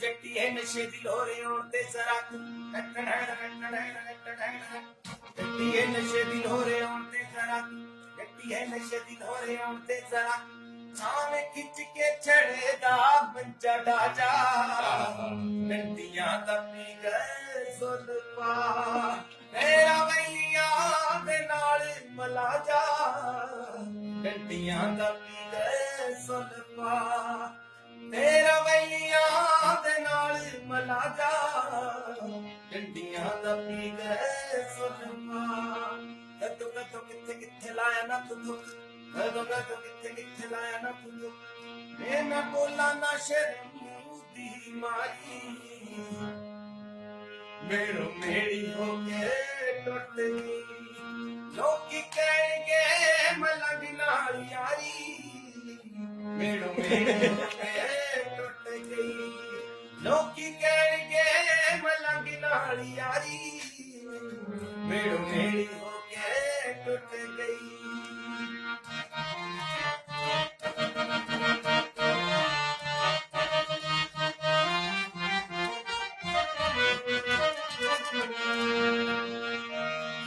ਜੱਟੀ ਹੈ ਨਸ਼ੇ ਦੀ ਲੋਰੇ ਆਉਣ ਤੇ ਜ਼ਰਾ ਕੱਟਣ ਹੈ ਕੱਟਣ ਹੈ ਕੱਟਣ ਹੈ ਜੱਟੀ ਹੈ ਨਸ਼ੇ ਦੀ ਲੋਰੇ ਆਉਣ ਤੇ ਜ਼ਰਾ ਜੱਟੀ ਹੈ ਨਸ਼ੇ ਦੀ ਲੋਰੇ ਆਉਣ ਤੇ ਜ਼ਰਾ ਛਾਵੇਂ ਖਿੱਚ ਕੇ ਛੜੇਦਾ ਮੰਚਾ ਡਾਜਾ ਡੰਡੀਆਂ ਦਾ ਪੀ ਗਏ ਸੁਣ ਤੇਰਾ ਵੈਲੀਆਂ ਦੇ ਨਾਲ ਮਲਾ ਜਾ। ਡੰਡੀਆਂ ਦਾ ਪੀ ਗਏ ਸੁਣ ਪਾ। ਤੇਰਾ ਵੈਲੀਆਂ ਦੇ ਨਾਲ ਮਲਾ ਜਾ। ਡੰਡੀਆਂ ਦਾ ਪੀ ਗਏ ਸੁਣ ਪਾ। ਕਦੋਂ ਕਿੱਥੇ ਕਿੱਥੇ ਲਾਇਆ ਨਾ ਤੂੰ ਦੁੱਖ ਕਦੋਂ ਕਦੋਂ ਕਿੱਥੇ ਕਿੱਥੇ ਲਾਇਆ ਨਾ ਤੂੰ। ਮੈਂ ਨਾ ਬੋਲਾਂ, ਨਾ ਸ਼ਰਮ ਦੀ ਮਾਰੀ। ਮੇਰੋ ਮੇਰੀ ਹੋ ਕੇ ਟੁੱਟ ਲੋਕੀ ਕਹਿਣਗੇ ਮਲੰਗ ਨਾਲ ਯਾਰੀ। ਮੇਰੋ ਮੇਰੀ ਹੋ ਕੇ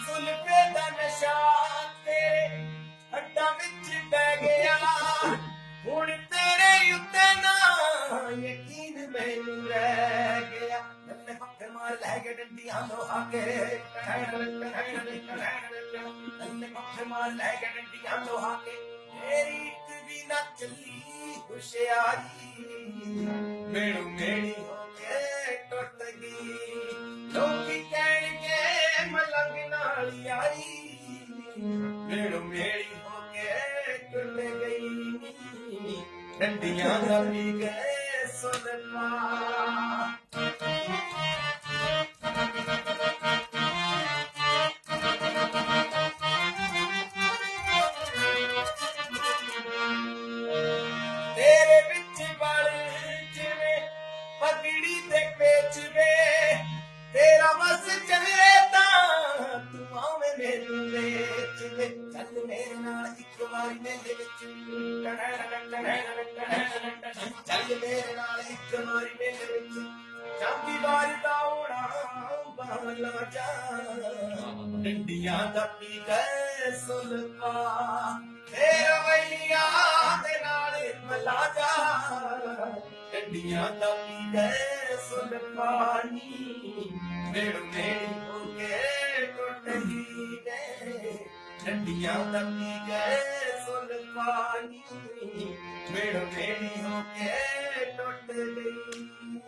ਸੁਲਫੇ ਦਾ ਨਸ਼ਾ ਤੇਰੇ ਹੱਡਾਂ ਵਿੱਚ ਪੈ ਗਿਆ। ਹੁਣ ਤੇਰੇ ਉੱਤੇ ਨਾ ਯਕੀਨ ਮੈਨੂੰ ਰਹਿ ਗਿਆ। ਨੰਨੇ ਪੱਕੇ ਮਾਰ ਲੈ ਕੇ ਡੰਡੀਆਂ ਲੋਹਾ ਕੇ। ਨੰਨੇ ਪੱਕੇ ਮਾਰ ਲੈ ਕੇ ਡੰਡੀਆਂ ਲੋਹਾ ਕੇ। ਤੇਰੀ ਇੱਕ ਵੀ ਨਾ ਚੱਲੀ, ਹੁਸ਼ਿਆਰੀ। ਮੈਨੂੰ ਮੇਰੀ ਡੰਡੀਆਂ ਦਾ ਵੀ ਗਏ ਸੁਣਨਾ ਤੇਰੇ ਵਿੱਚ ਬਲ ਜਿਵੇਂ ਪਗੜੀ ਤੇ ਪੇਚਵੇ ਤੇਰਾ ਬਸ ਚਲੇ ਤਾਂ ਤੂੰ ਆਵੇਂ ਮੈਨੂੰ ਵੇਚਵੇ ਚੱਲ ਮੇਰੇ ਨਾਲ ਇੱਕ ਵਾਰੀ ਮੇਰੇ ਵਿੱਚ ਚੱਲ ਮੇਰੇ ਨਾਲ ਇੱਕ ਵਾਰੀ ਮੇਰੇ ਵਿੱਚ ਜਾਂਦੀ ਵਾਰੀ ਦਾ ਹੋਣਾ ਬਾਹਲਾ ਜਾ ਡੰਡੀਆਂ ਦਾ ਪੀ ਗਏ ਸੁਲਪਾ ਤੇਰਾ ਵੈਲੀਆਂ ਦੇ ਨਾਲ ਮਲਾ ਜਾ ਡੰਡੀਆਂ ਦਾ ਪੀ ਗਏ ਸੁਲਪਾਨੀ ਮੇੜ ਮੇੜੀ ਹੋ ਕੇ ਟੁੱਟ ਗਈ ਨੇ। ਡੰਡੀਆਂ ਦਾ ਪੀ ਗਏ ਸੁਲਪਾਨੀ ਮੇੜ ਮੇੜੀ ਹੋ ਕੇ ਟੁੱਟ ਗਈ।